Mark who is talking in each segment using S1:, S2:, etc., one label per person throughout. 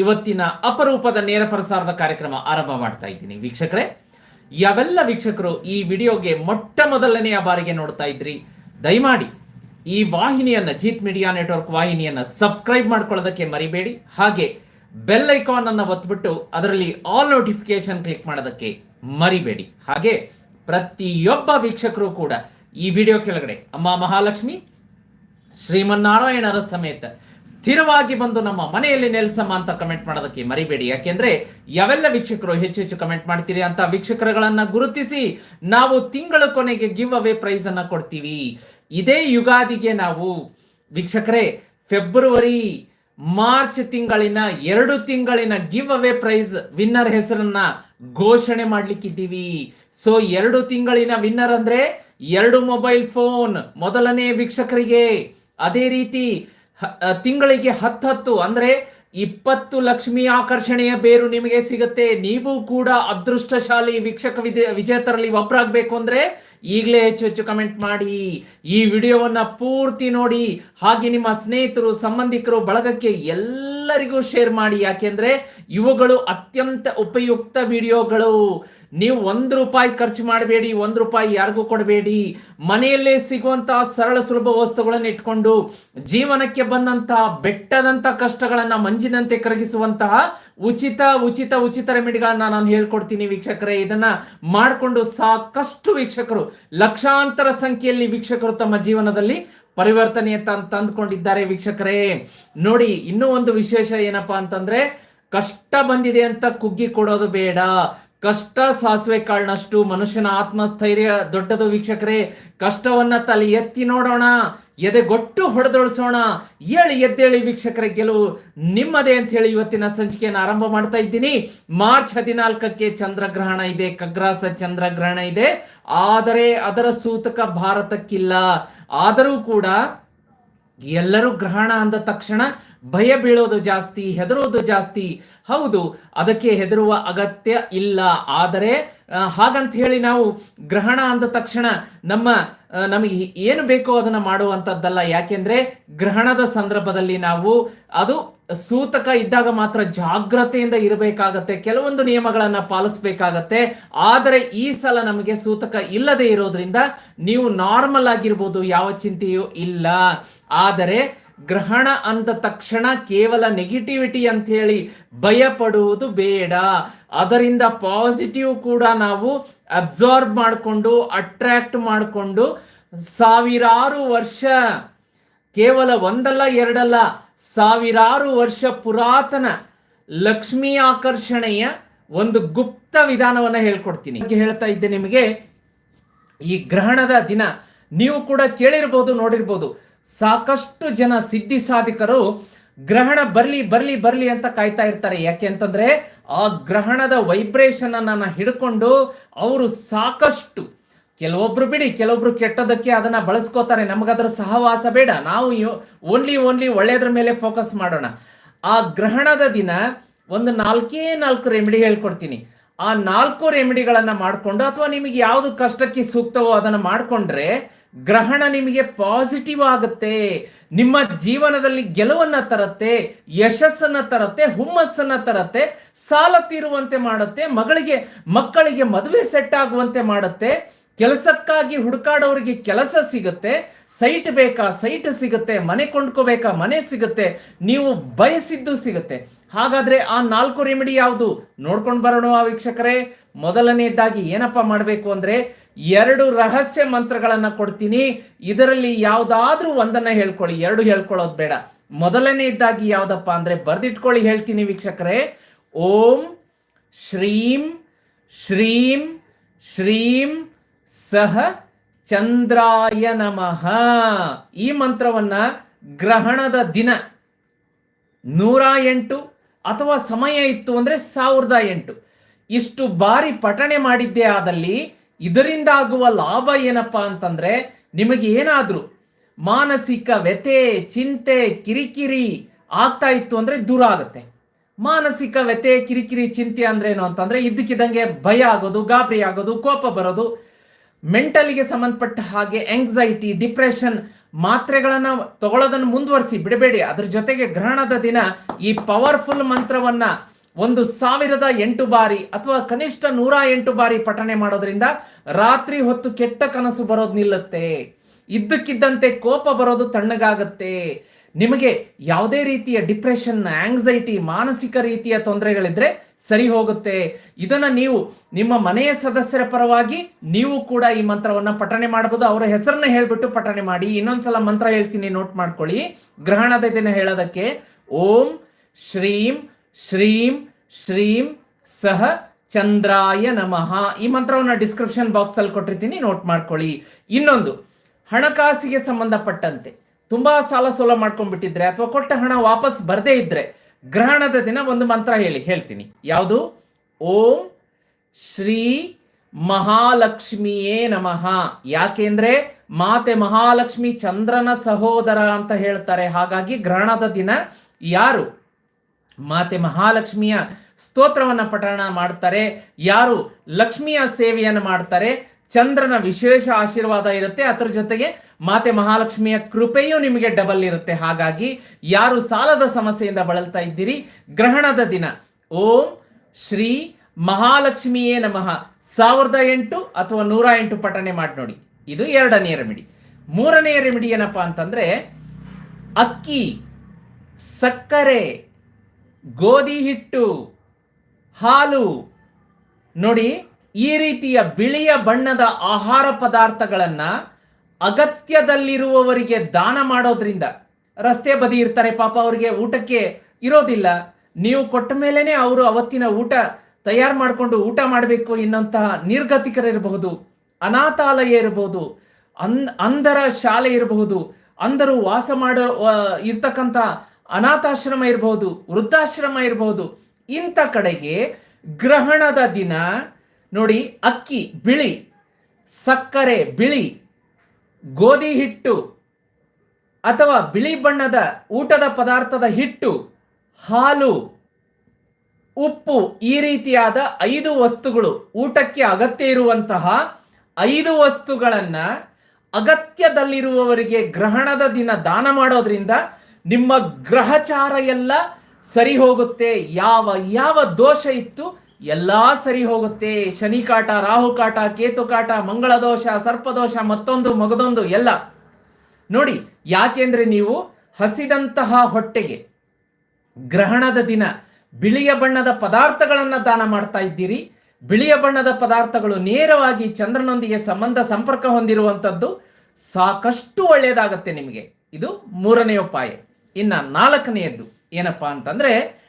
S1: ಇವತ್ತಿನ ಅಪರೂಪದ ನೇರ ಪ್ರಸಾರದ ಕಾರ್ಯಕ್ರಮ ಆರಂಭ ಮಾಡ್ತಾ ಇದ್ದೀನಿ. ವೀಕ್ಷಕರೇ, ಯಾವೆಲ್ಲ ವೀಕ್ಷಕರು ಈ ವಿಡಿಯೋಗೆ ಮೊಟ್ಟ ಮೊದಲನೆಯ ಬಾರಿಗೆ ನೋಡ್ತಾ ಇದ್ರಿ, ದಯಮಾಡಿ ಈ ವಾಹಿನಿಯನ್ನ, ಜೀತ್ ಮೀಡಿಯಾ ನೆಟ್ವರ್ಕ್ ವಾಹಿನಿಯನ್ನ ಸಬ್ಸ್ಕ್ರೈಬ್ ಮಾಡ್ಕೊಳ್ಳೋದಕ್ಕೆ ಮರಿಬೇಡಿ. ಹಾಗೆ ಬೆಲ್ ಐಕಾನ್ ಅನ್ನ ಒತ್ಬಿಟ್ಟು ಅದರಲ್ಲಿ ಆಲ್ ನೋಟಿಫಿಕೇಶನ್ ಕ್ಲಿಕ್ ಮಾಡೋದಕ್ಕೆ ಮರಿಬೇಡಿ. ಹಾಗೆ ಪ್ರತಿಯೊಬ್ಬ ವೀಕ್ಷಕರು ಕೂಡ ಈ ವಿಡಿಯೋ ಕೆಳಗಡೆ ಅಮ್ಮ ಮಹಾಲಕ್ಷ್ಮಿ, ಶ್ರೀಮನ್ನಾರಾಯಣರ ಸಮೇತ ಸ್ಥಿರವಾಗಿ ಬಂದು ನಮ್ಮ ಮನೆಯಲ್ಲಿ ನೆಲೆಸಮ್ಮ ಅಂತ ಕಮೆಂಟ್ ಮಾಡೋದಕ್ಕೆ ಮರಿಬೇಡಿ. ಯಾಕೆಂದ್ರೆ ಯಾವೆಲ್ಲ ವೀಕ್ಷಕರು ಹೆಚ್ಚು ಹೆಚ್ಚು ಕಮೆಂಟ್ ಮಾಡ್ತೀರಿ ಅಂತ ವೀಕ್ಷಕರುಗಳನ್ನ ಗುರುತಿಸಿ ನಾವು ತಿಂಗಳ ಕೊನೆಗೆ ಗಿವ್ ಅವೇ ಪ್ರೈಸ್ ಅನ್ನ ಕೊಡ್ತೀವಿ. ಇದೇ ಯುಗಾದಿಗೆ ನಾವು ವೀಕ್ಷಕರೇ ಫೆಬ್ರವರಿ ಮಾರ್ಚ್ ತಿಂಗಳಿನ ಎರಡು ತಿಂಗಳಿನ ಗಿವ್ ಅವೇ ಪ್ರೈಸ್ ವಿನ್ನರ್ ಹೆಸರನ್ನ ಘೋಷಣೆ ಮಾಡ್ಲಿಕ್ಕಿದ್ದೀವಿ. ಸೊ ಎರಡು ತಿಂಗಳಿನ ವಿನ್ನರ್ ಅಂದ್ರೆ ಎರಡು ಮೊಬೈಲ್ ಫೋನ್ ಮೊದಲನೇ ವೀಕ್ಷಕರಿಗೆ. ಅದೇ ರೀತಿ ಹ- ಹತ್ತು ಹತ್ತು, ಅಂದ್ರೆ ಇಪ್ಪತ್ತು ಲಕ್ಷ್ಮಿ ಆಕರ್ಷಣೆಯ ಬೇರು ನಿಮಗೆ ಸಿಗುತ್ತೆ. ನೀವು ಕೂಡ ಅದೃಷ್ಟಶಾಲಿ ವೀಕ್ಷಕ ವಿಜೆ ವಿಜೇತರಲ್ಲಿ ಒಬ್ಬರಾಗಬೇಕು ಅಂದ್ರೆ ಈಗಲೇ ಹೆಚ್ಚು ಹೆಚ್ಚು ಕಮೆಂಟ್ ಮಾಡಿ. ಈ ವಿಡಿಯೋವನ್ನ ಪೂರ್ತಿ ನೋಡಿ. ಹಾಗೆ ನಿಮ್ಮ ಸ್ನೇಹಿತರು, ಸಂಬಂಧಿಕರು, ಬಳಗಕ್ಕೆ ಎಲ್ಲರಿಗೂ ಶೇರ್ ಮಾಡಿ. ಯಾಕೆಂದ್ರೆ ಇವುಗಳು ಅತ್ಯಂತ ಉಪಯುಕ್ತ ವಿಡಿಯೋಗಳು. ನೀವು ಒಂದು ರೂಪಾಯಿ ಖರ್ಚು ಮಾಡಬೇಡಿ, ಒಂದು ರೂಪಾಯಿ ಯಾರಿಗೂ ಕೊಡಬೇಡಿ. ಮನೆಯಲ್ಲೇ ಸಿಗುವಂತಹ ಸರಳ ಸುಲಭ ವಸ್ತುಗಳನ್ನು ಇಟ್ಕೊಂಡು ಜೀವನಕ್ಕೆ ಬಂದಂತಹ ಬೆಟ್ಟದಂತ ಕಷ್ಟಗಳನ್ನ ಮಂಜಿನಂತೆ ಕರಗಿಸುವಂತಹ ಉಚಿತ ಉಚಿತ ಉಚಿತ ರೆಮಿಡಿಗಳನ್ನ ನಾನು ಹೇಳ್ಕೊಡ್ತೀನಿ ವೀಕ್ಷಕರೇ. ಇದನ್ನ ಮಾಡಿಕೊಂಡು ಸಾಕಷ್ಟು ವೀಕ್ಷಕರು, ಲಕ್ಷಾಂತರ ಸಂಖ್ಯೆಯಲ್ಲಿ ವೀಕ್ಷಕರು ತಮ್ಮ ಜೀವನದಲ್ಲಿ ಪರಿವರ್ತನೆ ಅಂತ ತಂದ್ಕೊಂಡಿದ್ದಾರೆ ವೀಕ್ಷಕರೇ. ನೋಡಿ, ಇನ್ನೂ ಒಂದು ವಿಶೇಷ ಏನಪ್ಪಾ ಅಂತಂದ್ರೆ, ಕಷ್ಟ ಬಂದಿದೆ ಅಂತ ಕುಗ್ಗಿ ಕೊಡೋದು ಬೇಡ. ಕಷ್ಟ ಸಾಸಿವೆ ಕಾಳಿನಷ್ಟು ಮನುಷ್ಯನ ಆತ್ಮಸ್ಥೈರ್ಯ ದೊಡ್ಡದು ವೀಕ್ಷಕರೇ. ಕಷ್ಟವನ್ನ ತಲೆ ಎತ್ತಿ ನೋಡೋಣ. ಎದೆಗೊಟ್ಟು ಹೊಡೆದೊಳಿಸೋಣ ಏಳಿ ಎದ್ದೇಳಿ ವೀಕ್ಷಕರ, ಗೆಲುವು ನಿಮ್ಮದೇ ಅಂತ ಹೇಳಿ ಇವತ್ತಿನ ಸಂಚಿಕೆಯನ್ನು ಆರಂಭ ಮಾಡ್ತಾ ಇದ್ದೀನಿ. ಮಾರ್ಚ್ ಹದಿನಾಲ್ಕಕ್ಕೆ ಚಂದ್ರಗ್ರಹಣ ಇದೆ, ಕಗ್ರಾಸ ಚಂದ್ರಗ್ರಹಣ ಇದೆ. ಆದರೆ ಅದರ ಸೂತಕ ಭಾರತಕ್ಕಿಲ್ಲ. ಆದರೂ ಕೂಡ ಎಲ್ಲರೂ ಗ್ರಹಣ ಅಂದ ತಕ್ಷಣ ಭಯ ಬೀಳೋದು ಜಾಸ್ತಿ, ಹೆದರೋದು ಜಾಸ್ತಿ. ಹೌದು, ಅದಕ್ಕೆ ಹೆದರುವ ಅಗತ್ಯ ಇಲ್ಲ. ಆದರೆ ಹಾಗಂತ ಹೇಳಿ ನಾವು ಗ್ರಹಣ ಅಂದ ತಕ್ಷಣ ನಮ್ಮ ನಮಗೆ ಏನು ಬೇಕೋ ಅದನ್ನ ಮಾಡುವಂಥದ್ದಲ್ಲ ಯಾಕೆಂದ್ರೆ ಗ್ರಹಣದ ಸಂದರ್ಭದಲ್ಲಿ ನಾವು ಅದು ಸೂತಕ ಇದ್ದಾಗ ಮಾತ್ರ ಜಾಗ್ರತೆಯಿಂದ ಇರಬೇಕಾಗತ್ತೆ. ಕೆಲವೊಂದು ನಿಯಮಗಳನ್ನು ಪಾಲಿಸಬೇಕಾಗತ್ತೆ. ಆದರೆ ಈ ಸಲ ನಮಗೆ ಸೂತಕ ಇಲ್ಲದೆ ಇರೋದ್ರಿಂದ ನೀವು ನಾರ್ಮಲ್ ಆಗಿರ್ಬೋದು. ಯಾವ ಚಿಂತೆಯೂ ಇಲ್ಲ. ಆದರೆ ಗ್ರಹಣ ಅಂದ ತಕ್ಷಣ ಕೇವಲ ನೆಗೆಟಿವಿಟಿ ಅಂತ ಹೇಳಿ ಭಯ ಪಡುವುದು ಬೇಡ. ಅದರಿಂದ ಪಾಸಿಟಿವ್ ಕೂಡ ನಾವು ಅಬ್ಸಾರ್ಬ್ ಮಾಡಿಕೊಂಡು ಅಟ್ರಾಕ್ಟ್ ಮಾಡಿಕೊಂಡು ಸಾವಿರಾರು ವರ್ಷ, ಕೇವಲ ಒಂದಲ್ಲ, ಎರಡಲ್ಲ, ಸಾವಿರಾರು ವರ್ಷ ಪುರಾತನ ಲಕ್ಷ್ಮಿ ಆಕರ್ಷಣೆಯ ಒಂದು ಗುಪ್ತ ವಿಧಾನವನ್ನ ಹೇಳ್ಕೊಡ್ತೀನಿ. ಹೇಳ್ತಾ ಇದ್ದೆ ನಿಮಗೆ, ಈ ಗ್ರಹಣದ ದಿನ ನೀವು ಕೂಡ ಕೇಳಿರ್ಬೋದು, ನೋಡಿರ್ಬೋದು. ಸಾಕಷ್ಟು ಜನ ಸಿದ್ಧಿ ಸಾಧಿಕರು ಗ್ರಹಣ ಬರಲಿ ಬರಲಿ ಬರಲಿ ಅಂತ ಕಾಯ್ತಾ ಇರ್ತಾರೆ. ಯಾಕೆ ಅಂತಂದ್ರೆ ಆ ಗ್ರಹಣದ ವೈಬ್ರೇಷನ್ ಅನ್ನ ಹಿಡ್ಕೊಂಡು ಅವರು ಸಾಕಷ್ಟು, ಕೆಲವೊಬ್ರು ಬಿಡಿ, ಕೆಲವೊಬ್ರು ಕೆಟ್ಟದಕ್ಕೆ ಅದನ್ನ ಬಳಸ್ಕೋತಾರೆ. ನಮಗದ್ರ ಸಹವಾಸ ಬೇಡ. ನಾವು ಓನ್ಲಿ ಓನ್ಲಿ ಒಳ್ಳೆಯದ್ರ ಮೇಲೆ ಫೋಕಸ್ ಮಾಡೋಣ. ಆ ಗ್ರಹಣದ ದಿನ ಒಂದು ನಾಲ್ಕೇ ನಾಲ್ಕು ರೆಮಿಡಿ ಹೇಳ್ಕೊಡ್ತೀನಿ. ಆ ನಾಲ್ಕು ರೆಮಿಡಿಗಳನ್ನ ಮಾಡಿಕೊಂಡು ಅಥವಾ ನಿಮಗೆ ಯಾವುದು ಕಷ್ಟಕ್ಕೆ ಸೂಕ್ತವೋ ಅದನ್ನ ಮಾಡಿಕೊಂಡ್ರೆ ಗ್ರಹಣ ನಿಮಗೆ ಪಾಸಿಟಿವ್ ಆಗುತ್ತೆ, ನಿಮ್ಮ ಜೀವನದಲ್ಲಿ ಗೆಲುವನ್ನ ತರತ್ತೆ, ಯಶಸ್ಸನ್ನ ತರತ್ತೆ, ಹುಮ್ಮಸ್ಸನ್ನ ತರತ್ತೆ, ಸಾಲ ತೀರುವಂತೆ ಮಾಡುತ್ತೆ, ಮಗಳಿಗೆ, ಮಕ್ಕಳಿಗೆ ಮದುವೆ ಸೆಟ್ ಆಗುವಂತೆ ಮಾಡುತ್ತೆ, ಕೆಲಸಕ್ಕಾಗಿ ಹುಡುಕಾಡೋರಿಗೆ ಕೆಲಸ ಸಿಗುತ್ತೆ ಸೈಟ್ ಬೇಕಾ ಸೈಟ್ ಸಿಗುತ್ತೆ, ಮನೆ ಕೊಂಡ್ಕೋಬೇಕಾ, ಮನೆ ಸಿಗುತ್ತೆ, ನೀವು ಬಯಸಿದ್ದು ಸಿಗುತ್ತೆ. ಹಾಗಾದ್ರೆ ಆ ನಾಲ್ಕು ರೆಮಿಡಿ ಯಾವುದು? ನೋಡ್ಕೊಂಡು ಬರೋಣ ವೀಕ್ಷಕರೇ. ಮೊದಲನೇದಾಗಿ ಏನಪ್ಪ ಮಾಡಬೇಕು ಅಂದ್ರೆ ಎರಡು ರಹಸ್ಯ ಮಂತ್ರಗಳನ್ನು ಕೊಡ್ತೀನಿ. ಇದರಲ್ಲಿ ಯಾವುದಾದ್ರೂ ಒಂದನ್ನ ಹೇಳ್ಕೊಳ್ಳಿ. ಎರಡು ಹೇಳ್ಕೊಳ್ಳೋದು ಬೇಡ. ಮೊದಲನೇದಾಗಿ ಯಾವುದಪ್ಪ ಅಂದ್ರೆ ಬರ್ದಿಟ್ಕೊಳ್ಳಿ ಹೇಳ್ತೀನಿ ವೀಕ್ಷಕರೇ. ಓಂ ಶ್ರೀಂ ಶ್ರೀಂ ಶ್ರೀಂ ಸಹ ಚಂದ್ರಾಯ ನಮಃ. ಈ ಮಂತ್ರವನ್ನ ಗ್ರಹಣದ ದಿನ ನೂರ ಎಂಟು ಅಥವಾ ಸಮಯ ಇತ್ತು ಅಂದ್ರೆ ಸಾವಿರದ ಎಂಟು. ಇಷ್ಟು ಬಾರಿ ಪಠಣೆ ಮಾಡಿದ್ದೇ ಆದಲ್ಲಿ ಇದರಿಂದ ಆಗುವ ಲಾಭ ಏನಪ್ಪ ಅಂತಂದ್ರೆ ನಿಮಗೆ ಏನಾದ್ರೂ ಮಾನಸಿಕ ವ್ಯಥೆ, ಚಿಂತೆ, ಕಿರಿಕಿರಿ ಆಗ್ತಾ ಇತ್ತು ಅಂದ್ರೆ ದೂರ ಆಗುತ್ತೆ. ಮಾನಸಿಕ ವ್ಯಥೆ, ಕಿರಿಕಿರಿ, ಚಿಂತೆ ಅಂದ್ರೆ ಏನು ಅಂತಂದ್ರೆ ಇದ್ದಕ್ಕಿದ್ದಂಗೆ ಭಯ ಆಗೋದು, ಗಾಬರಿ ಆಗೋದು, ಕೋಪ ಬರೋದು. ಮೆಂಟಲಿಗೆ ಸಂಬಂಧಪಟ್ಟ ಹಾಗೆ ಎಂಗ್ಸೈಟಿ ಡಿಪ್ರೆಷನ್ ಮಾತ್ರೆಗಳನ್ನು ತಗೊಳ್ಳೋದನ್ನು ಮುಂದುವರಿಸಿ, ಬಿಡಬೇಡಿ. ಅದ್ರ ಜೊತೆಗೆ ಗ್ರಹಣದ ದಿನ ಈ ಪವರ್ಫುಲ್ ಮಂತ್ರವನ್ನ ಒಂದು ಸಾವಿರದ ಎಂಟು ಬಾರಿ ಅಥವಾ ಕನಿಷ್ಠ ನೂರ ಎಂಟು ಬಾರಿ ಪಠಣೆ ಮಾಡೋದ್ರಿಂದ ರಾತ್ರಿ ಹೊತ್ತು ಕೆಟ್ಟ ಕನಸು ಬರೋದು ನಿಲ್ಲುತ್ತೆ. ಇದ್ದಕ್ಕಿದ್ದಂತೆ ಕೋಪ ಬರೋದು ತಣ್ಣಗಾಗತ್ತೆ. ನಿಮಗೆ ಯಾವುದೇ ರೀತಿಯ ಡಿಪ್ರೆಷನ್ ಆಂಗ್ಸೈಟಿ ಮಾನಸಿಕ ರೀತಿಯ ತೊಂದರೆಗಳಿದ್ರೆ ಸರಿ ಹೋಗುತ್ತೆ. ಇದನ್ನ ನೀವು ನಿಮ್ಮ ಮನೆಯ ಸದಸ್ಯರ ಪರವಾಗಿ ನೀವು ಕೂಡ ಈ ಮಂತ್ರವನ್ನ ಪಠಣೆ ಮಾಡಬಹುದು. ಅವರ ಹೆಸರನ್ನ ಹೇಳ್ಬಿಟ್ಟು ಪಠಣೆ ಮಾಡಿ. ಇನ್ನೊಂದ್ಸಲ ಮಂತ್ರ ಹೇಳ್ತೀನಿ ನೋಟ್ ಮಾಡ್ಕೊಳ್ಳಿ. ಗ್ರಹಣದ ದಿನ ಹೇಳೋದಕ್ಕೆ ಓಂ ಶ್ರೀಂ ಶ್ರೀಂ ಶ್ರೀಂ, ಸಹ ಚಂದ್ರಾಯ ನಮಃ. ಈ ಮಂತ್ರವನ್ನ ಡಿಸ್ಕ್ರಿಪ್ಷನ್ ಬಾಕ್ಸ್ ಅಲ್ಲಿ ಕೊಟ್ಟಿರ್ತೀನಿ ನೋಟ್ ಮಾಡ್ಕೊಳ್ಳಿ. ಇನ್ನೊಂದು, ಹಣಕಾಸಿಗೆ ಸಂಬಂಧಪಟ್ಟಂತೆ. ತುಂಬಾ ಸಾಲ ಸೋಲ ಮಾಡ್ಕೊಂಡ್ಬಿಟ್ಟಿದ್ರೆ ಅಥವಾ ಕೊಟ್ಟ ಹಣ ವಾಪಸ್ ಬರದೇ ಇದ್ರೆ ಗ್ರಹಣದ ದಿನ ಒಂದು ಮಂತ್ರ ಹೇಳಿ, ಹೇಳ್ತೀನಿ. ಯಾವುದು? ಓಂ ಶ್ರೀ ಮಹಾಲಕ್ಷ್ಮಿಯೇ ನಮಃ. ಯಾಕೆಂದ್ರೆ ಮಾತೆ ಮಹಾಲಕ್ಷ್ಮಿ ಚಂದ್ರನ ಸಹೋದರ ಅಂತ ಹೇಳ್ತಾರೆ. ಹಾಗಾಗಿ ಗ್ರಹಣದ ದಿನ ಯಾರು? ಮಾತೆ ಮಹಾಲಕ್ಷ್ಮಿಯ ಸ್ತೋತ್ರವನ್ನು ಪಠಣ ಮಾಡ್ತಾರೆ. ಯಾರು ಲಕ್ಷ್ಮಿಯ ಸೇವೆಯನ್ನು ಮಾಡ್ತಾರೆ, ಚಂದ್ರನ ವಿಶೇಷ ಆಶೀರ್ವಾದ ಇರುತ್ತೆ, ಅದರ ಜೊತೆಗೆ ಮಾತೆ ಮಹಾಲಕ್ಷ್ಮಿಯ ಕೃಪೆಯೂ ನಿಮಗೆ ಡಬಲ್ ಇರುತ್ತೆ. ಹಾಗಾಗಿ ಯಾರು ಸಾಲದ ಸಮಸ್ಯೆಯಿಂದ ಬಳಲ್ತಾ ಇದ್ದೀರಿ, ಗ್ರಹಣದ ದಿನ. ಓಂ ಶ್ರೀ ಮಹಾಲಕ್ಷ್ಮಿಯೇ ನಮಃ. ಸಾವಿರದ ಎಂಟು ಅಥವಾ ನೂರ ಎಂಟು ಪಠಣೆ ಮಾಡಿ ನೋಡಿ. ಇದು ಎರಡನೇ ರೆಮಿಡಿ. ಮೂರನೇ ರೆಮಿಡಿ ಏನಪ್ಪಾ ಅಂತಂದ್ರೆ, ಅಕ್ಕಿ, ಸಕ್ಕರೆ ಗೋಧಿ ಹಿಟ್ಟು, ಹಾಲು. ನೋಡಿ, ಈ ರೀತಿಯ ಬಿಳಿಯ ಬಣ್ಣದ ಆಹಾರ ಪದಾರ್ಥಗಳನ್ನು ಅಗತ್ಯದಲ್ಲಿರುವವರಿಗೆ ದಾನ ಮಾಡೋದ್ರಿಂದ, ರಸ್ತೆ ಬದಿ ಇರ್ತಾರೆ ಪಾಪ ಅವರಿಗೆ ಊಟಕ್ಕೆ ಇರೋದಿಲ್ಲ. ನೀವು ಕೊಟ್ಟ ಮೇಲೇ ಅವರು ಅವತ್ತಿನ ಊಟ ತಯಾರು ಮಾಡಿಕೊಂಡು ಊಟ ಮಾಡಬೇಕು ಎನ್ನುವಂತಹ ನಿರ್ಗತಿಕರಿರಬಹುದು ಅನಾಥಾಲಯ ಇರಬಹುದು, ಅನ್, ಅಂಧರ ಶಾಲೆ ಇರಬಹುದು, ಅಂಧರು ವಾಸ ಮಾಡೋ ಇರ್ತಕ್ಕಂಥ ಅನಾಥಾಶ್ರಮ ಇರಬಹುದು ವೃದ್ಧಾಶ್ರಮ ಇರಬಹುದು ಇಂಥ ಕಡೆಗೆ ಗ್ರಹಣದ ದಿನ ನೋಡಿ, ಅಕ್ಕಿ, ಬಿಳಿ, ಸಕ್ಕರೆ, ಬಿಳಿ, ಗೋಧಿ ಹಿಟ್ಟು ಅಥವಾ ಬಿಳಿ ಬಣ್ಣದ ಊಟದ ಪದಾರ್ಥದ ಹಿಟ್ಟು, ಹಾಲು, ಉಪ್ಪು ಈ ರೀತಿಯಾದ ಐದು ವಸ್ತುಗಳು. ಊಟಕ್ಕೆ ಅಗತ್ಯ ಇರುವಂತಹ ಐದು ವಸ್ತುಗಳನ್ನು ಅಗತ್ಯದಲ್ಲಿರುವವರಿಗೆ ಗ್ರಹಣದ ದಿನ ದಾನ ಮಾಡೋದ್ರಿಂದ ನಿಮ್ಮ ಗ್ರಹಚಾರ ಎಲ್ಲ ಸರಿ ಹೋಗುತ್ತೆ. ಯಾವ ಯಾವ ದೋಷ ಇತ್ತು ಎಲ್ಲ ಸರಿ ಹೋಗುತ್ತೆ. ಶನಿ ಕಾಟ, ರಾಹು ಕಾಟ, ಕೇತು ಕಾಟ, ಮಂಗಳ ದೋಷ ಸರ್ಪದೋಷ ಮತ್ತೊಂದು, ಮಗದೊಂದು, ಎಲ್ಲ. ನೋಡಿ ಯಾಕೆಂದ್ರೆ ನೀವು ಹಸಿದಂತಹ ಹೊಟ್ಟೆಗೆ ಗ್ರಹಣದ ದಿನ, ಬಿಳಿಯ ಬಣ್ಣದ ಪದಾರ್ಥಗಳನ್ನು ದಾನ ಮಾಡ್ತಾ ಇದ್ದೀರಿ. ಬಿಳಿಯ ಬಣ್ಣದ ಪದಾರ್ಥಗಳು ನೇರವಾಗಿ ಚಂದ್ರನೊಂದಿಗೆ ಸಂಬಂಧ, ಸಂಪರ್ಕ ಹೊಂದಿರುವಂಥದ್ದು ಸಾಕಷ್ಟು ಒಳ್ಳೆಯದಾಗತ್ತೆ ನಿಮಗೆ. ಇದು ಮೂರನೇ ಉಪಾಯ. ಇನ್ನ ನಾಲ್ಕನೆಯದ್ದು ಏನಪ್ಪಾ ಅಂತಂದ್ರೆ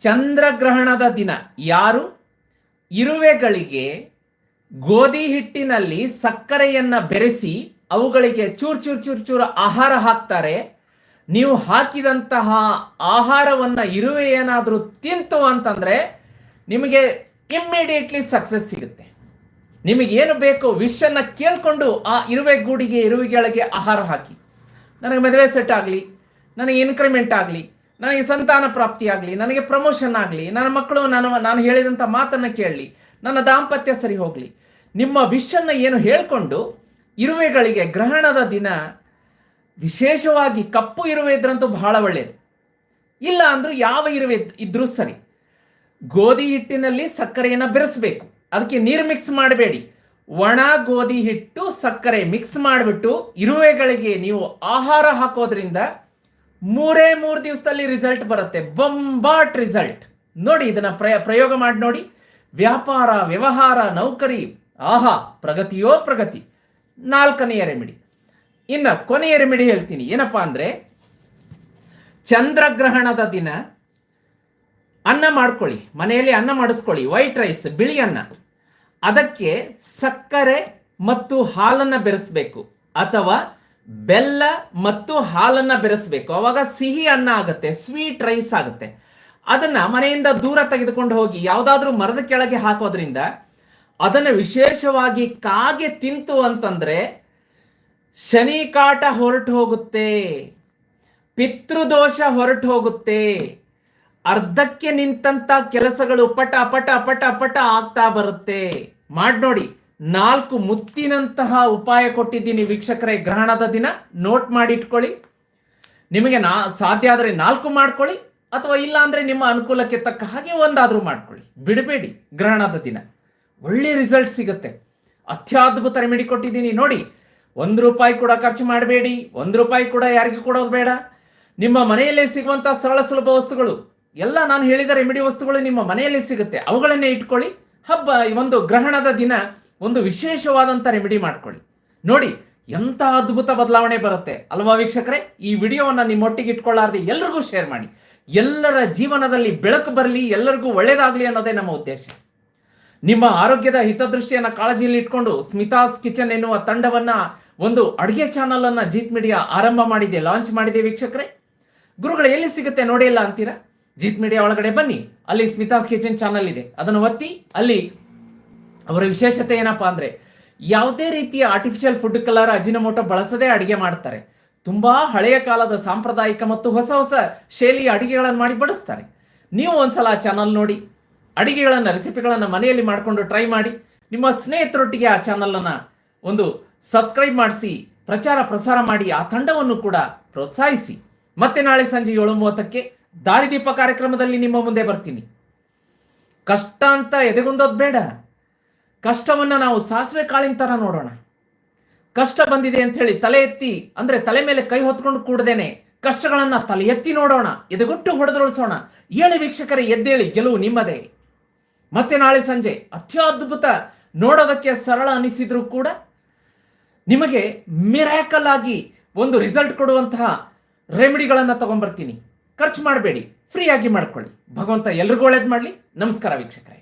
S1: ಚಂದ್ರಗ್ರಹಣದ ದಿನ ಯಾರು? ಇರುವೆಗಳಿಗೆ ಗೋಧಿ ಹಿಟ್ಟಿನಲ್ಲಿ ಸಕ್ಕರೆಯನ್ನ ಬೆರೆಸಿ ಅವುಗಳಿಗೆ ಚೂರ್ ಚೂರ್ ಚೂರ್ ಚೂರು ಆಹಾರ ಹಾಕ್ತಾರೆ. ನೀವು ಹಾಕಿದಂತಹ ಆಹಾರವನ್ನ ಇರುವೆ ಏನಾದರೂ ತಿಂತು ಅಂತಂದ್ರೆ ನಿಮಗೆ ಇಮ್ಮಿಡಿಯೇಟ್ಲಿ ಸಕ್ಸಸ್ ಸಿಗುತ್ತೆ. ನಿಮಗೆ ಏನು ಬೇಕು ವಿಷನ್ನ ಕೇಳಿಕೊಂಡು ಆ ಇರುವೆ ಗೂಡಿಗೆ, ಇರುವೆಗಳಿಗೆ ಆಹಾರ ಹಾಕಿ. ನನಗೆ ಮದುವೆ ಸೆಟ್ ಆಗಲಿ. ನನಗೆ ಇನ್ಕ್ರಿಮೆಂಟ್ ಆಗಲಿ, ನನಗೆ ಸಂತಾನ ಪ್ರಾಪ್ತಿ ಆಗಲಿ, ನನಗೆ ಪ್ರಮೋಷನ್ ಆಗಲಿ, ನನ್ನ ಮಕ್ಕಳು ನಾನು ನಾನು ಹೇಳಿದಂಥ ಮಾತನ್ನು ಕೇಳಲಿ, ನನ್ನ ದಾಂಪತ್ಯ ಸರಿ ಹೋಗಲಿ. ನಿಮ್ಮ ವಿಷನ್ನು ಏನು ಹೇಳಿಕೊಂಡು ಇರುವೆಗಳಿಗೆ ಗ್ರಹಣದ ದಿನ ವಿಶೇಷವಾಗಿ ಕಪ್ಪು ಇರುವೆ ಇದ್ರಂತೂ ಬಹಳ ಒಳ್ಳೆಯದು ಇಲ್ಲ ಅಂದರೂ ಯಾವ ಇರುವೆ ಇದ್ದರೂ ಸರಿ. ಗೋಧಿ ಹಿಟ್ಟಿನಲ್ಲಿ ಸಕ್ಕರೆಯನ್ನು ಬೆರೆಸಬೇಕು. ಅದಕ್ಕೆ ನೀರು ಮಿಕ್ಸ್ ಮಾಡಬೇಡಿ. ಒಣ ಗೋಧಿ ಹಿಟ್ಟು ಸಕ್ಕರೆ ಮಿಕ್ಸ್ ಮಾಡಿಬಿಟ್ಟು ಇರುವೆಗಳಿಗೆ ನೀವು ಆಹಾರ ಹಾಕೋದ್ರಿಂದ ಮೂರೇ ಮೂರು ದಿವಸದಲ್ಲಿ ರಿಸಲ್ಟ್ ಬರುತ್ತೆ. ಬೊಂಬಾಟ್ ರಿಸಲ್ಟ್ ನೋಡಿ, ಇದನ್ನ ಪ್ರಯ, ಪ್ರಯೋಗ ಮಾಡಿ ನೋಡಿ. ವ್ಯಾಪಾರ, ವ್ಯವಹಾರ, ನೌಕರಿ, ಆಹಾ, ಪ್ರಗತಿಯೋ ಪ್ರಗತಿ. ನಾಲ್ಕನೆಯ ರೆಮಿಡಿ ಇನ್ನ ಕೊನೆಯ ರೆಮಿಡಿ ಹೇಳ್ತೀನಿ. ಏನಪ್ಪಾ ಅಂದ್ರೆ, ಚಂದ್ರಗ್ರಹಣದ ದಿನ, ಅನ್ನ ಮಾಡ್ಕೊಳ್ಳಿ. ಮನೆಯಲ್ಲಿ ಅನ್ನ ಮಾಡಿಸ್ಕೊಳ್ಳಿ. ವೈಟ್ ರೈಸ್ ಬಿಳಿ ಅನ್ನ. ಅದಕ್ಕೆ ಸಕ್ಕರೆ ಮತ್ತು ಹಾಲನ್ನ ಬೆರೆಸಬೇಕು. ಅಥವಾ ಬೆಲ್ಲ ಮತ್ತು ಹಾಲನ್ನ ಬೆರೆಸಬೇಕು. ಅವಾಗ ಸಿಹಿ ಅನ್ನ ಆಗುತ್ತೆ ಸ್ವೀಟ್ ರೈಸ್ ಆಗುತ್ತೆ. ಅದನ್ನ ಮನೆಯಿಂದ ದೂರ ತೆಗೆದುಕೊಂಡು ಹೋಗಿ ಯಾವುದಾದ್ರೂ ಮರದ ಕೆಳಗೆ ಹಾಕೋದ್ರಿಂದ ಅದನ್ನ ವಿಶೇಷವಾಗಿ ಕಾಗೆ ತಿಂತು ಅಂತಂದ್ರೆ ಶನಿ ಕಾಟ ಹೊರಟು ಹೋಗುತ್ತೆ, ಪಿತೃದೋಷ ಹೊರಟು ಹೋಗುತ್ತೆ. ಅರ್ಧಕ್ಕೆ ನಿಂತಂತ ಕೆಲಸಗಳು ಪಟ ಪಟ ಪಟ ಪಟ ಆಗ್ತಾ ಬರುತ್ತೆ. ಮಾಡಿ ನೋಡಿ ನಾಲ್ಕು ಮುತ್ತಿನಂತಹ ಉಪಾಯ ಕೊಟ್ಟಿದ್ದೀನಿ ವೀಕ್ಷಕರೇ, ಗ್ರಹಣದ ದಿನ. ನೋಟ್ ಮಾಡಿ ಇಟ್ಕೊಳ್ಳಿ ನಿಮಗೆ ನಾ, ಸಾಧ್ಯ ಆದರೆ ನಾಲ್ಕು ಮಾಡ್ಕೊಳ್ಳಿ, ಅಥವಾ ಇಲ್ಲ ಅಂದರೆ ನಿಮ್ಮ ಅನುಕೂಲಕ್ಕೆ ತಕ್ಕ ಹಾಗೆ ಒಂದಾದರೂ ಮಾಡ್ಕೊಳ್ಳಿ. ಬಿಡಬೇಡಿ, ಗ್ರಹಣದ ದಿನ. ಒಳ್ಳೆ ರಿಸಲ್ಟ್ ಸಿಗುತ್ತೆ. ಅತ್ಯದ್ಭುತ ರೆಮಿಡಿ ಕೊಟ್ಟಿದ್ದೀನಿ. ನೋಡಿ, ಒಂದು ರೂಪಾಯಿ ಕೂಡ ಖರ್ಚು ಮಾಡಬೇಡಿ, ಒಂದು ರೂಪಾಯಿ ಕೂಡ ಯಾರಿಗೂ ಕೊಡೋದು ಬೇಡ. ನಿಮ್ಮ ಮನೆಯಲ್ಲೇ ಸಿಗುವಂಥ ಸರಳ ಸುಲಭ ವಸ್ತುಗಳು, ಎಲ್ಲ ನಾನು ಹೇಳಿದ ರೆಮಿಡಿ ವಸ್ತುಗಳು ನಿಮ್ಮ ಮನೆಯಲ್ಲೇ ಸಿಗುತ್ತೆ. ಅವುಗಳನ್ನೇ ಇಟ್ಕೊಳ್ಳಿ. ಹಬ್ಬ ಒಂದು ಗ್ರಹಣದ ದಿನ ಒಂದು ವಿಶೇಷವಾದಂಥ ರೆಮಿಡಿ ಮಾಡ್ಕೊಳ್ಳಿ. ನೋಡಿ ಎಂಥ ಅದ್ಭುತ ಬದಲಾವಣೆ ಬರುತ್ತೆ. ಅಲ್ವಾ ವೀಕ್ಷಕರೇ? ಈ ವಿಡಿಯೋವನ್ನು ನಿಮ್ಮೊಟ್ಟಿಗೆ ಇಟ್ಕೊಳ್ಳಾರ್ದೆ ಎಲ್ರಿಗೂ ಶೇರ್ ಮಾಡಿ. ಎಲ್ಲರ ಜೀವನದಲ್ಲಿ ಬೆಳಕು ಬರಲಿ, ಎಲ್ಲರಿಗೂ ಒಳ್ಳೇದಾಗಲಿ ಅನ್ನೋದೇ ನಮ್ಮ ಉದ್ದೇಶ. ನಿಮ್ಮ ಆರೋಗ್ಯದ ಹಿತದೃಷ್ಟಿಯನ್ನು ಕಾಳಜಿಯಲ್ಲಿ ಇಟ್ಕೊಂಡು ಸ್ಮಿತಾಸ್ ಕಿಚನ್ ಎನ್ನುವ ತಂಡವನ್ನು ಒಂದು ಅಡುಗೆ ಚಾನಲ್ ಅನ್ನ ಜೀತ್ ಮೀಡಿಯಾ ಆರಂಭ ಮಾಡಿದೆ ಲಾಂಚ್ ಮಾಡಿದೆ ವೀಕ್ಷಕರೇ. ಗುರುಗಳು, ಎಲ್ಲಿ ಸಿಗುತ್ತೆ ನೋಡಿಲ್ಲ ಅಂತೀರಾ? ಜೀತ್ ಮೀಡಿಯಾ ಒಳಗಡೆ ಬನ್ನಿ. ಅಲ್ಲಿ ಸ್ಮಿತಾಸ್ ಕಿಚನ್ ಚಾನಲ್ ಇದೆ. ಅದನ್ನು ಒತ್ತಿ, ಅಲ್ಲಿ ಅವರ ವಿಶೇಷತೆ ಏನಪ್ಪಾ ಅಂದ್ರೆ ಯಾವುದೇ ರೀತಿಯ ಆರ್ಟಿಫಿಷಿಯಲ್ ಫುಡ್ ಕಲರ್ ಅಜಿನಮೋಟೋ ಬಳಸದೆ ಅಡಿಗೆ ಮಾಡ್ತಾರೆ. ತುಂಬಾ ಹಳೆಯ ಕಾಲದ ಸಾಂಪ್ರದಾಯಿಕ ಮತ್ತು ಹೊಸ ಹೊಸ ಶೈಲಿಯ ಅಡಿಗೆಗಳನ್ನು ಮಾಡಿ ಬಡಿಸ್ತಾರೆ. ನೀವು ಒಂದ್ಸಲ ಆ ಚಾನಲ್ ನೋಡಿ, ಅಡಿಗೆಗಳನ್ನು ರೆಸಿಪಿಗಳನ್ನು ಮನೆಯಲ್ಲಿ ಮಾಡಿಕೊಂಡು ಟ್ರೈ ಮಾಡಿ, ನಿಮ್ಮ ಸ್ನೇಹಿತರೊಟ್ಟಿಗೆ ಆ ಚಾನಲನ್ನು ಒಂದು ಸಬ್ಸ್ಕ್ರೈಬ್ ಮಾಡಿಸಿ, ಪ್ರಚಾರ ಪ್ರಸಾರ ಮಾಡಿ, ಆ ತಂಡವನ್ನು ಕೂಡ ಪ್ರೋತ್ಸಾಹಿಸಿ. ಮತ್ತೆ ನಾಳೆ ಸಂಜೆ ಏಳು ಮೂವತ್ತಕ್ಕೆ ದಾರಿದೀಪ ಕಾರ್ಯಕ್ರಮದಲ್ಲಿ ನಿಮ್ಮ ಮುಂದೆ ಬರ್ತೀನಿ. ಕಷ್ಟ ಅಂತ ಎದೆಗುಂದೋದು ಬೇಡ. ಕಷ್ಟವನ್ನ ನಾವು ಸಾಸಿವೆ ಕಾಳಿನ ಥರ ನೋಡೋಣ. ಕಷ್ಟ ಬಂದಿದೆ ಅಂತ ಹೇಳಿ ತಲೆ ಎತ್ತಿ, ಅಂದರೆ ತಲೆ ಮೇಲೆ ಕೈ ಹೊತ್ಕೊಂಡು ಕೂಡದೇನೆ ಕಷ್ಟಗಳನ್ನ ತಲೆ ಎತ್ತಿ ನೋಡೋಣ, ಎದೆಗೊಟ್ಟು ಹೊಡೆದೊಳಿಸೋಣ ಏಳು ವೀಕ್ಷಕರೇ, ಎದ್ದೇಳಿ, ಗೆಲುವು ನಿಮ್ಮದೇ. ಮತ್ತೆ ನಾಳೆ ಸಂಜೆ ಅತ್ಯದ್ಭುತ ನೋಡೋದಕ್ಕೆ ಸರಳ ಅನಿಸಿದ್ರೂ ಕೂಡ ನಿಮಗೆ ಮಿರಾಕಲ್ ಆಗಿ ಒಂದು ರಿಸಲ್ಟ್ ಕೊಡುವಂತಹ ರೆಮಿಡಿಗಳನ್ನು ತಗೊಂಡ್ಬರ್ತೀನಿ. ಖರ್ಚು ಮಾಡಬೇಡಿ, ಫ್ರೀಯಾಗಿ ಮಾಡ್ಕೊಳ್ಳಿ. ಭಗವಂತ ಎಲ್ರಿಗೂ ಒಳ್ಳೇದು ಮಾಡಲಿ. ನಮಸ್ಕಾರ ವೀಕ್ಷಕರೇ.